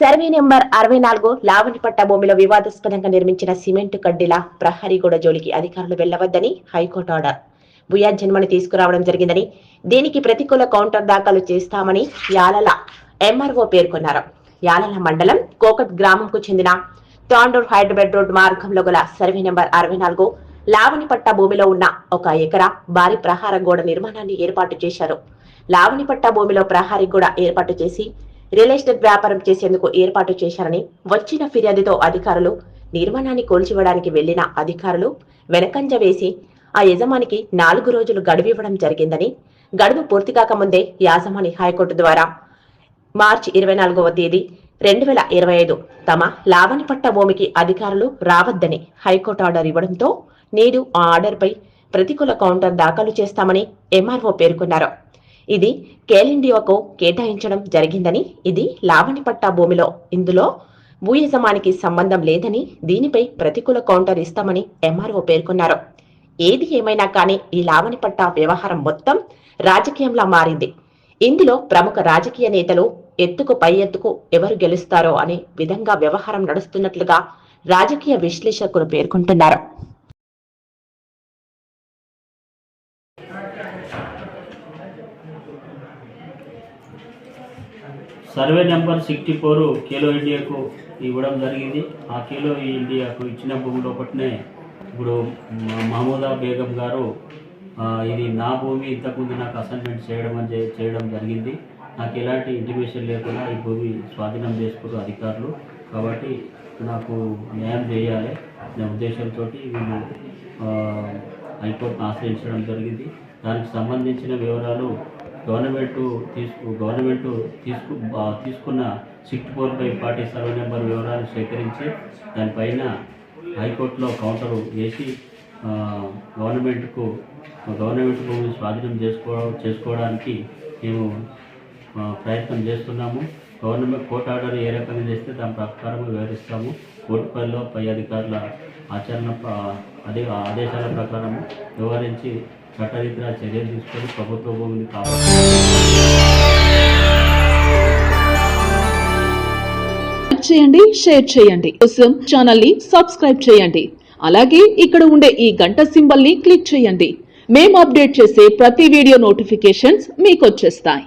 Survey number అరవై నాలుగు లావణిపట్ట భూమిలో వివాదాస్పదంగా నిర్మించిన సిమెంట్ కడ్డీల ప్రహరీగూడ జోలికి అధికారులు వెళ్ళవద్దని హైకోర్టు ఆర్డర్. భూయా జన్మని తీసుకురావడం జరిగిందని దీనికి ప్రతికూల కౌంటర్ దాఖలు చేస్తామని యాలల ఎంఆర్ఓ పేర్కొన్నారు. యాలల మండలం కోకట్ గ్రామంకు చెందిన తాండూర్ హైదరాబాద్ రోడ్ మార్గంలో గల సర్వే నెంబర్ అరవై నాలుగు లావణిపట్ట భూమిలో ఉన్న ఒక ఎకరా భారీ ప్రహార గోడ నిర్మాణాన్ని ఏర్పాటు చేశారు. లావణిపట్ట భూమిలో ప్రహారీ కూడా ఏర్పాటు చేసి రియల్ ఎస్టేట్ వ్యాపారం చేసేందుకు ఏర్పాటు చేశారని వచ్చిన ఫిర్యాదుతో అధికారులు నిర్మాణాన్ని కూల్చివేయడానికి వెళ్ళిన అధికారులు వెనకంజ వేసి ఆ యజమానికి నాలుగు రోజులు గడువు ఇవ్వడం జరిగిందని గడువు పూర్తి కాకముందే యాజమాని హైకోర్టు ద్వారా మార్చి ఇరవై నాలుగవ తేదీ రెండు వేల ఇరవై ఐదు తమ లావణిపట్ట భూమికి అధికారులు రావద్దని హైకోర్టు ఆర్డర్ ఇవ్వడంతో నేడు ఆ ఆర్డర్పై ప్రతికూల కౌంటర్ దాఖలు చేస్తామని ఎంఆర్ఓ పేర్కొన్నారు. ఇది కేలిండియోకు కేటాయించడం జరిగిందని ఇది లావణిపట్ట భూమిలో ఇందులో భూ యజమానికి సంబంధం లేదని దీనిపై ప్రతికూల కౌంటర్ ఇస్తామని ఎంఆర్ఓ పేర్కొన్నారు. ఏది ఏమైనా కానీ ఈ లావణిపట్ట వ్యవహారం మొత్తం రాజకీయంలా మారింది. ఇందులో ప్రముఖ రాజకీయ నేతలు ఎత్తుకు పై ఎత్తుకు ఎవరు గెలుస్తారో అనే విధంగా వ్యవహారం నడుస్తున్నట్లుగా రాజకీయ విశ్లేషకులు పేర్కొంటున్నారు. Survey number sixty four Khelo ఇండియాకు ఇవ్వడం జరిగింది. ఆ ఖేలో ఇండియాకు ఇచ్చిన భూమి ఒకటినే ఇప్పుడు మహమూదా బేగం గారు ఇది నా భూమి ఇంతకుముందు నాకు అసైన్మెంట్ చేయడం అని చేయడం జరిగింది. నాకు ఎలాంటి ఇంటిమేషన్ లేకుండా ఈ భూమి స్వాధీనం చేసుకున్నారు అధికారులు. కాబట్టి నాకు న్యాయం చేయాలి అనే ఉద్దేశంతో వీళ్ళు హైకోర్టును ఆశ్రయించడం జరిగింది. దానికి సంబంధించిన వివరాలు గవర్నమెంట్ తీసుకు గవర్నమెంట్ తీసుకు తీసుకున్న six four by forty survey number వివరాలు సేకరించి దానిపైన హైకోర్టులో కౌంటర్ వేసి గవర్నమెంట్కు గవర్నమెంట్ భూమిని స్వాధీనం చేసుకో చేసుకోవడానికి మేము ప్రయత్నం చేస్తున్నాము. గవర్నమెంట్ కోర్టు ఆర్డర్ ఏ రకంగా చేస్తే దాని ప్రకారం వివరిస్తాము కోర్టు పనిలో పై అధికారుల ఆచరణ అదే ఆదేశాల ప్రకారం వివరించి చట్టరీత్యా చర్యలు తీసుకొని ప్రభుత్వ భూమిని కాపాడు. చేయండి షేర్ చేయండి. కోసం ఛానల్ని సబ్స్క్రైబ్ చేయండి. అలాగే ఇక్కడ ఉండే ఈ గంట సింబల్ని క్లిక్ చేయండి. మేము అప్డేట్ చేసే ప్రతి వీడియో నోటిఫికేషన్స్ మీకు వచ్చేస్తాయి.